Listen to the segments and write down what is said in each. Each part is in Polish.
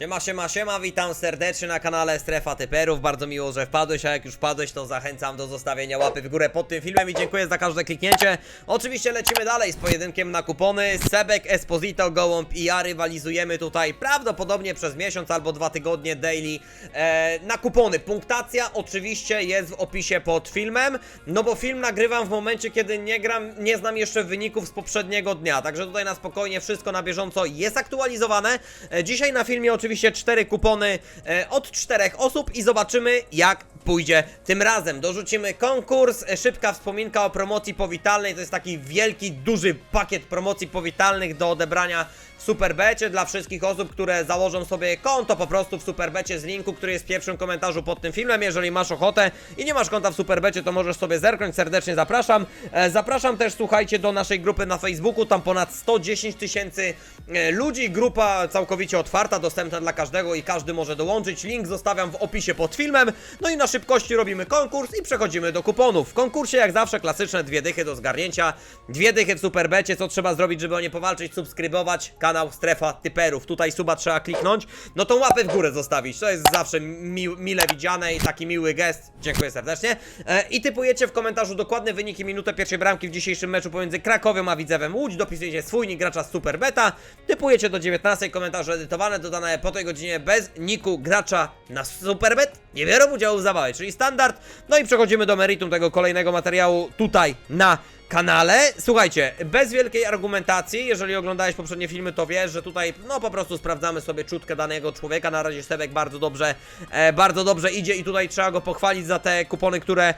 Siema, siema, siema, witam serdecznie na kanale Strefa Typerów, bardzo miło, że wpadłeś, a jak już wpadłeś, to zachęcam do zostawienia łapy w górę pod tym filmem i dziękuję za każde kliknięcie. Oczywiście lecimy dalej z pojedynkiem na kupony, Sebek, Esposito, Gołąb i ja rywalizujemy tutaj prawdopodobnie przez miesiąc albo dwa tygodnie daily e, na kupony. Punktacja oczywiście jest w opisie pod filmem, no bo film nagrywam w momencie, kiedy nie gram, nie znam jeszcze wyników z poprzedniego dnia, także tutaj na spokojnie wszystko na bieżąco jest aktualizowane. E, dzisiaj na filmie oczywiście cztery kupony e, od czterech osób i zobaczymy jak pójdzie tym razem. Dorzucimy konkurs, e, szybka wspominka o promocji powitalnej, to jest taki wielki, duży pakiet promocji powitalnych do odebrania Superbecie dla wszystkich osób, które założą sobie konto po prostu w Superbecie z linku, który jest w pierwszym komentarzu pod tym filmem. Jeżeli masz ochotę i nie masz konta w Superbecie, to możesz sobie zerknąć, serdecznie zapraszam. E, zapraszam też, słuchajcie, do naszej grupy na Facebooku, tam ponad 110 tysięcy e, ludzi, grupa całkowicie otwarta, dostępna dla każdego i każdy może dołączyć. Link zostawiam w opisie pod filmem. No i na szybkości robimy konkurs i przechodzimy do kuponów. W konkursie jak zawsze klasyczne dwie dychy do zgarnięcia, dwie dychy w Superbecie, co trzeba zrobić, żeby o nie powalczyć, subskrybować kanał Strefa Typerów. Tutaj suba trzeba kliknąć, no tą łapę w górę zostawić, to jest zawsze mi mile widziane i taki miły gest. Dziękuję serdecznie. E, I typujecie w komentarzu dokładne wyniki minutę pierwszej bramki w dzisiejszym meczu pomiędzy Krakowią a Widzewem Łódź. Dopisujecie swój nick gracza z Superbeta. Typujecie do 19 komentarze edytowane, dodane po tej godzinie bez niku gracza na Superbet. Nie biorą udziału w zabawie, czyli standard. No i przechodzimy do meritum tego kolejnego materiału tutaj na kanale. Słuchajcie, bez wielkiej argumentacji, jeżeli oglądałeś poprzednie filmy, to wiesz, że tutaj no po prostu sprawdzamy sobie czutkę danego człowieka. Na razie Sebek bardzo dobrze, e, bardzo dobrze idzie i tutaj trzeba go pochwalić za te kupony, które e,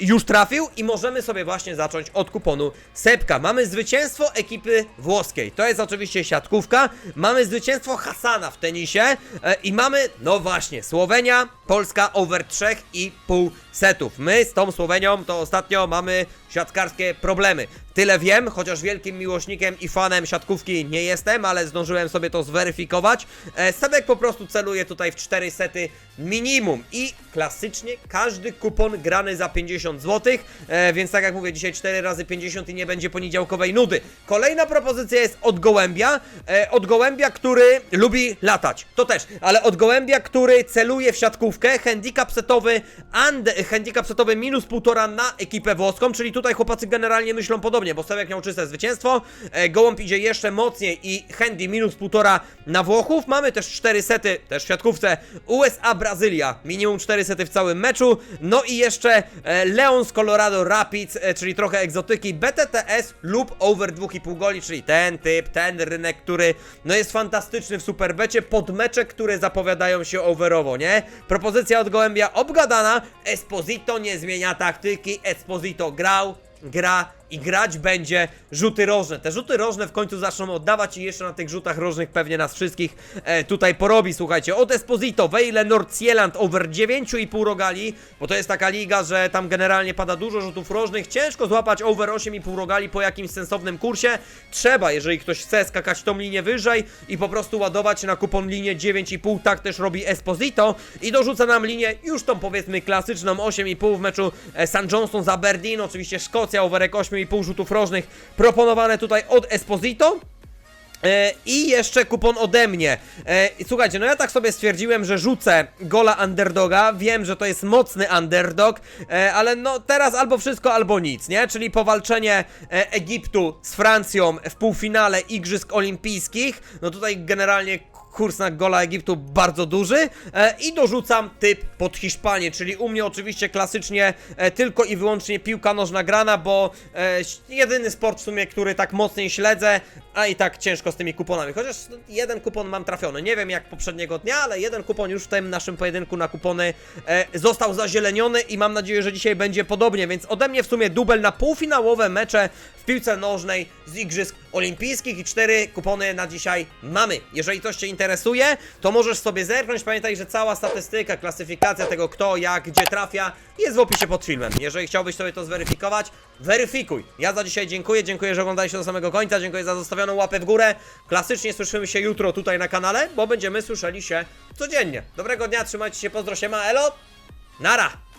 już trafił i możemy sobie właśnie zacząć od kuponu Sepka. Mamy zwycięstwo ekipy włoskiej. To jest oczywiście siatkówka. Mamy zwycięstwo Hasana w tenisie e, i mamy, no właśnie, Słowenia, Polska over 3,5 setów. My z tą Słowenią to ostatnio mamy siatkarskie problemy. Tyle wiem, chociaż wielkim miłośnikiem i fanem siatkówki nie jestem, ale zdążyłem sobie to zweryfikować. E, Sebek po prostu celuje tutaj w 4 sety minimum i klasycznie każdy kupon grany za 50 zł, e, więc tak jak mówię, dzisiaj 4 razy 50 i nie będzie poniedziałkowej nudy. Kolejna propozycja jest od Gołębia, e, od Gołębia, który lubi latać, to też, ale od Gołębia, który celuje w siatkówkę, handicap setowy, and, handicap setowy minus 1,5 na ekipę włoską, czyli tutaj chłopacy generalnie myślą podobnie, bo Sebek miał czyste zwycięstwo, e, Gołąb idzie jeszcze mocniej i handy minus 1,5 na Włochów, mamy też 4 sety, też w siatkówce, USA Brazylia, minimum 4 sety w całym meczu, no i jeszcze e, Leon z Colorado Rapids, e, czyli trochę egzotyki, BTTS lub over 2,5 goli, czyli ten typ, ten rynek, który no jest fantastyczny w Superbecie, pod mecze, które zapowiadają się overowo, nie? Propozycja od Gołębia obgadana, Esposito nie zmienia taktyki, Esposito grał, gra i grać będzie rzuty rożne. Te rzuty rożne w końcu zaczną oddawać i jeszcze na tych rzutach rożnych pewnie nas wszystkich e, tutaj porobi, słuchajcie. Od Esposito, Wejle, Nordsjeland over 9,5 rogali, bo to jest taka liga, że tam generalnie pada dużo rzutów rożnych, ciężko złapać over 8,5 rogali po jakimś sensownym kursie. Trzeba, jeżeli ktoś chce skakać tą linię wyżej i po prostu ładować na kupon linię 9,5, tak też robi Esposito i dorzuca nam linię już tą powiedzmy klasyczną 8,5 w meczu e, St. Johnson z Aberdeen, oczywiście Szkocja, overek 8,5 rzutów rożnych proponowane tutaj od Esposito. E, I jeszcze kupon ode mnie. E, słuchajcie, no ja tak sobie stwierdziłem, że rzucę gola underdoga. Wiem, że to jest mocny underdog, e, ale no teraz albo wszystko, albo nic, nie? Czyli powalczenie Egiptu z Francją w półfinale Igrzysk Olimpijskich. No tutaj generalnie kurs na gola Egiptu bardzo duży. E, i dorzucam typ pod Hiszpanię, czyli u mnie oczywiście klasycznie e, tylko i wyłącznie piłka nożna grana, bo e, jedyny sport w sumie, który tak mocniej śledzę, a i tak ciężko z tymi kuponami, chociaż no, jeden kupon mam trafiony, nie wiem jak poprzedniego dnia, ale jeden kupon już w tym naszym pojedynku na kupony e, został zazieleniony i mam nadzieję, że dzisiaj będzie podobnie, więc ode mnie w sumie dubel na półfinałowe mecze w piłce nożnej z Igrzysk Olimpijskich i cztery kupony na dzisiaj mamy. Jeżeli coś Cię interesuje, to możesz sobie zerknąć. Pamiętaj, że cała statystyka, klasyfikacja tego kto, jak, gdzie trafia jest w opisie pod filmem. Jeżeli chciałbyś sobie to zweryfikować, weryfikuj. Ja za dzisiaj dziękuję, dziękuję, że oglądaliście do samego końca, dziękuję za zostawioną łapę w górę. Klasycznie słyszymy się jutro tutaj na kanale, bo będziemy słyszeli się codziennie. Dobrego dnia, trzymajcie się, pozdro się, ma, elo, nara!